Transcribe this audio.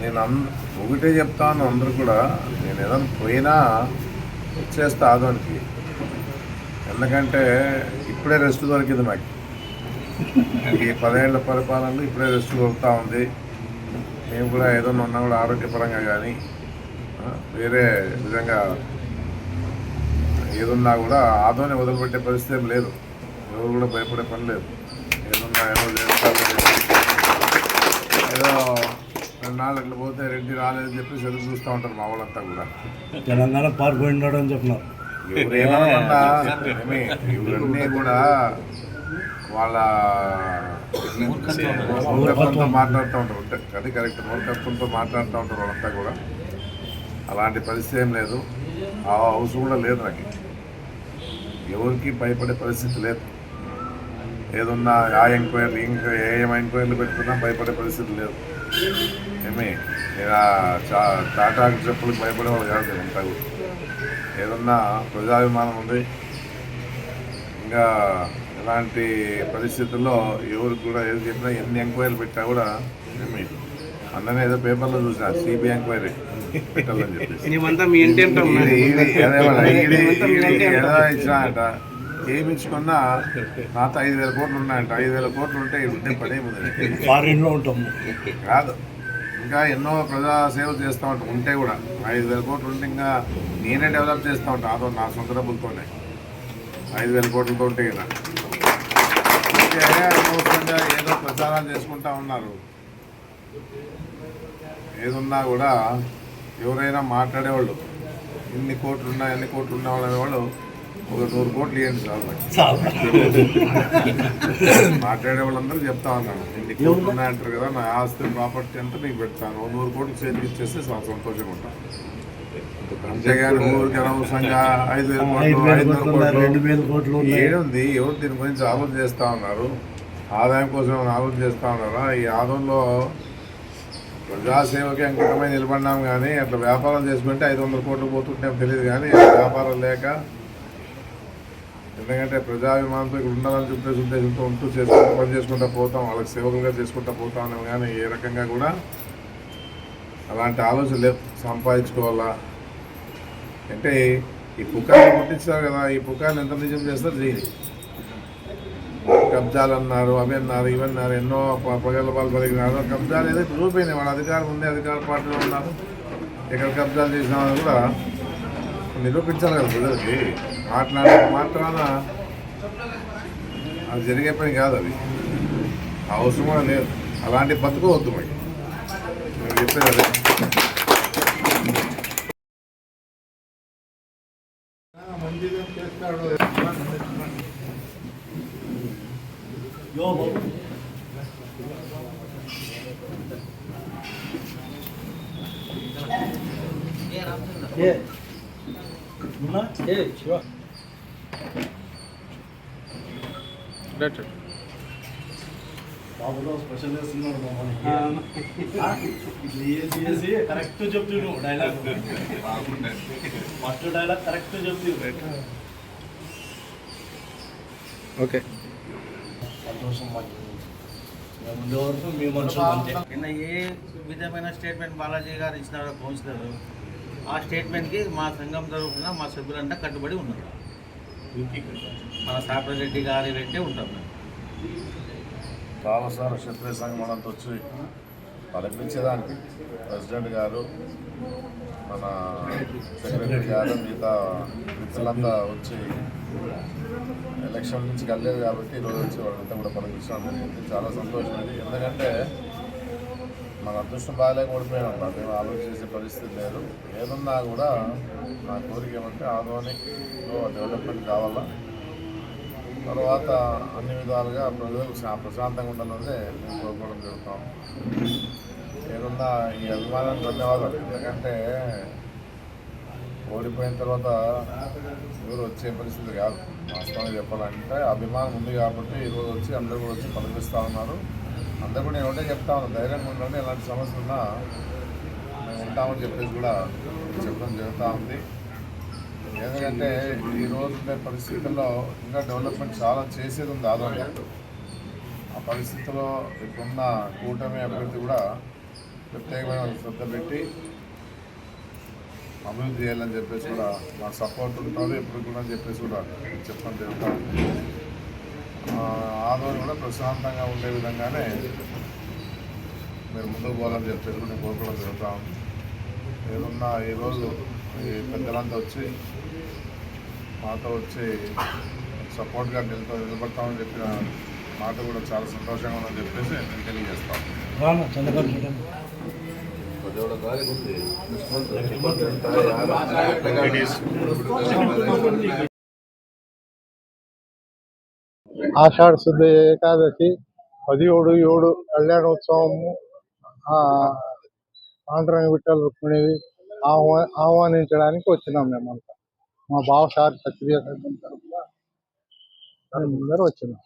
నేను అంద ఒకటే చెప్తాను అందరూ కూడా. నేను ఏదైనా పోయినా వచ్చేస్తా ఆదోనికి. ఎందుకంటే ఇప్పుడే రెస్ట్ దొరికింది నాకు ఈ పదేళ్ళ పరిపాలనలో ఇప్పుడే రెస్ట్ దొరుకుతూ ఉంది. మేము కూడా ఏదైనా ఉన్నా కూడా ఆరోగ్యపరంగా కానీ వేరే విధంగా ఏదున్నా కూడా ఆదోని వదిలిపెట్టే పరిస్థితి ఏం లేదు. ఎవరు కూడా భయపడే పని లేదు. ఏదో రెండు నాలుగు ఇట్లా పోతే రెడ్డి రాలేదని చెప్పి ఎదురు చూస్తూ ఉంటారు మా వాళ్ళంతా కూడా తెలంగాణ పారిపోయినాడు అని ఏమి, ఇవన్నీ కూడా వాళ్ళ మూర్ఖత్వంతో మాట్లాడుతూ ఉంటారు ఉంటే అది కరెక్ట్ మూర్ఖత్వంతో మాట్లాడుతూ ఉంటారు వాళ్ళంతా కూడా. అలాంటి పరిస్థితి ఏం లేదు. ఆ అవసరం కూడా లేదు నాకు. ఎవరికి భయపడే పరిస్థితి లేదు. ఏదున్నా ఆ ఎంక్వైరీ ఇంకా ఏ ఏం ఎంక్వైరీలు పెట్టుకున్నా భయపడే పరిస్థితి లేదు. ఏమి? నేను టాటాకి చెప్పులకు భయపడేవాళ్ళు కాదు కూడా ఏదన్నా ప్రజాభిమానం ఉంది. ఇంకా ఎలాంటి పరిస్థితుల్లో ఎవరికి కూడా ఏది చెప్పినా ఎన్ని ఎంక్వైరీలు పెట్టా కూడా ఏమి? అందనే ఏదో పేపర్లో చూసిన సిబిఐ ఎంక్వైరీ పెట్టాలని మీ ఇంటి అంటాం. ఏమించుకున్నా నాతో ఐదు వేల కోట్లు ఉన్నాయంట ఐదు వేల కోట్లు ఉంటే ఉంటే పడే ఉంది ఫారిన్లో ఉంటాము కాదు. ఇంకా ఎన్నో ప్రజా సేవ చేస్తూ ఉంటాం. ఉంటే కూడా. ఐదు వేల కోట్లు ఉంటే ఇంకా నేనే డెవలప్ చేస్తూ ఉంటాను అదో నా సొంత డబ్బులతోనే. ఐదు వేల కోట్లతో ఉంటే కదా. ఉంటే అనవసరంగా ఏదో ప్రచారాలు చేసుకుంటా ఉన్నారు. ఏదున్నా కూడా ఎవరైనా మాట్లాడేవాళ్ళు. ఇన్ని కోట్లు ఉన్నాయి ఎన్ని కోట్లు ఉన్నాయి వాళ్ళు అనేవాళ్ళు ఒక నూరు కోట్లు ఇవ్వండి సార్. నాకు. మాట్లాడే వాళ్ళందరూ చెప్తా ఉన్నాను కోట్లు ఉన్నాయంటారు కదా నా ఆస్తి ప్రాపర్టీ అంతా మీకు పెడతాను. నూరు కోట్లు చేతికి ఇచ్చేస్తే చాలా సంతోషంగా ఉంటాను అంతేగాని ఊరికి అనవసరంగా ఐదు వేల కోట్లు ఏడుంది ఎవరు దీని గురించి ఆలోచన చేస్తా ఉన్నారు? ఆదాయం కోసం ఏమైనా ఆలోచన చేస్తా ఉన్నారా? ఈ ఆదంలో ప్రజాసేవకి అంకితమై నిలబడినాం కానీ అట్లా వ్యాపారం చేసుకుంటే ఐదు వందల కోట్లు పోతుంటే తెలియదు కానీ వ్యాపారం లేక ఎందుకంటే ప్రజాభిమానంతో ఇక్కడ ఉండాలని చెప్పేసి ఉద్దేశంతో ఉంటూ చేసుకుంటూ పని చేసుకుంటూ పోతాం వాళ్ళకి సేవకులుగా చేసుకుంటూ పోతా ఉన్నాం. కానీ ఏ రకంగా కూడా అలాంటి ఆలోచన లేదు. సంపాదించుకోవాలా? అంటే ఈ పుకాన్ని పుట్టించారు కదా ఈ పుకాన్ని ఎంత నిజం చేస్తారు చేయండి కబ్జాలు అన్నారు అవి అన్నారు ఇవి అన్నారు ఎన్నో ప- పగల పాలు పలికినారు. కబ్జాలు ఏదో చూపోయినాయి వాళ్ళ అధికారం ఉంది అధికార పార్టీలో ఉన్నారు. ఎక్కడ కబ్జాలు చేసిన కూడా నిరూపించాలి కదా ప్రజలకి. మాట్లాడే మాత్రాన అది జరిగే పని కాదు అది. అవసరం కూడా లేదు. అలాంటి బతుకోవద్దు మరి. నేను చెప్పేది అదే. యో బాబు ఏ ఉన్నా? ఏ శివ? బాబులో స్పెషల్ చేస్తున్నాడు మమ్మల్ని ఇట్లా ఏసి ఏసి కరెక్ట్ చెప్తు నువ్వు డైలాగ్ ఫస్ట్ డైలాగ్ కరెక్ట్ చెప్తు ఓకే సంతోషం మాకు. మేము ఉండే వరకు మీ మనుషులు అంతే. నిన్న ఏ విధమైన స్టేట్మెంట్ బాలాజీ గారు ఇచ్చినారో కౌన్సిలర్ ఆ స్టేట్మెంట్కి మా సంఘం తరఫున మా సభ్యులంతా కట్టుబడి ఉన్నారు. మన సాపరెడ్డి గారి వెంటే ఉంటాం చాలా సార్ క్షత్రియ సంఘం అంతా వచ్చి పలకరించేదానికి ప్రెసిడెంట్ గారు మన సెక్రటరీ గారు మిగతా మిత్రులంతా వచ్చి ఎలక్షన్ నుంచి కలలేదు కాబట్టి ఈరోజు వచ్చి వాళ్ళంతా కూడా పలకరించడం జరిగింది చాలా సంతోషం ఎందుకంటే మన అదృష్టం బాగాలేక ఓడిపోయినాం నాకేం ఆలోచన పరిస్థితి లేదు. ఏదున్నా కూడా నా కోరిక ఏమంటే ఆదోనిలో డెవలప్మెంట్ కావాలా? తర్వాత అన్ని విధాలుగా ప్రజలకు శా- ప్రశాంతంగా ఉండాలంటే మేము కోరుకోవడం జరుగుతాం ఏదన్నా ఈ అభిమానానికి ధన్యవాదాలు. ఎందుకంటే ఓడిపోయిన తర్వాత ఎవరు వచ్చే పరిస్థితి కాదు. వాస్తవంగా చెప్పాలంటే అభిమానం ఉంది కాబట్టి ఈరోజు వచ్చి అందరూ కూడా వచ్చి పలిపిస్తూ ఉన్నారు. అందరూ కూడా నేను ఒకటే చెప్తా ఉన్నాను ధైర్యంగా ఉండండి ఎలాంటి సమస్య ఉన్నా మేము ఉంటామని చెప్పేసి కూడా చెప్పడం జరుగుతూ ఉంది. ఎందుకంటే ఈ రోజు ఉండే పరిస్థితుల్లో ఇంకా డెవలప్మెంట్ చాలా చేసేది ఉంది ఆదోళన ఆ పరిస్థితుల్లో ఇప్పుడున్న కూటమి అభివృద్ధి కూడా ప్రత్యేకమైన శ్రద్ధ పెట్టి అభివృద్ధి చేయాలని చెప్పేసి కూడా మా సపోర్ట్ ఉంటుంది ఎప్పుడు కూడా అని చెప్పేసి కూడా చెప్పడం జరుగుతూ ఉంది ఆ, ఆదరణ కూడా ప్రశాంతంగా ఉండే విధంగానే మీరు ముందుకు పోవాలని చెప్పేసి కూడా నేను కోరుకోవడం జరుగుతూ ఉంది. ఏదన్నా ఈరోజు ఈ పెద్దలంతా వచ్చి మాతో వచ్చి సపోర్ట్గా నిలతో నిలబడతామని చెప్పిన మాట కూడా చాలా సంతోషంగా ఉందని చెప్పేసి నేను తెలియజేస్తాను ఆషాఢ శుద్ధ ఏకాదశి పదిహేడు ఏడు కళ్యాణోత్సవము ఆ, పాండురంగ విఠల రుక్మిణివి ఆహ్వా ఆహ్వానించడానికి వచ్చినాం మేమంతా. మా బావ సార్ సక్రియ దాని అందరూ వచ్చినాం.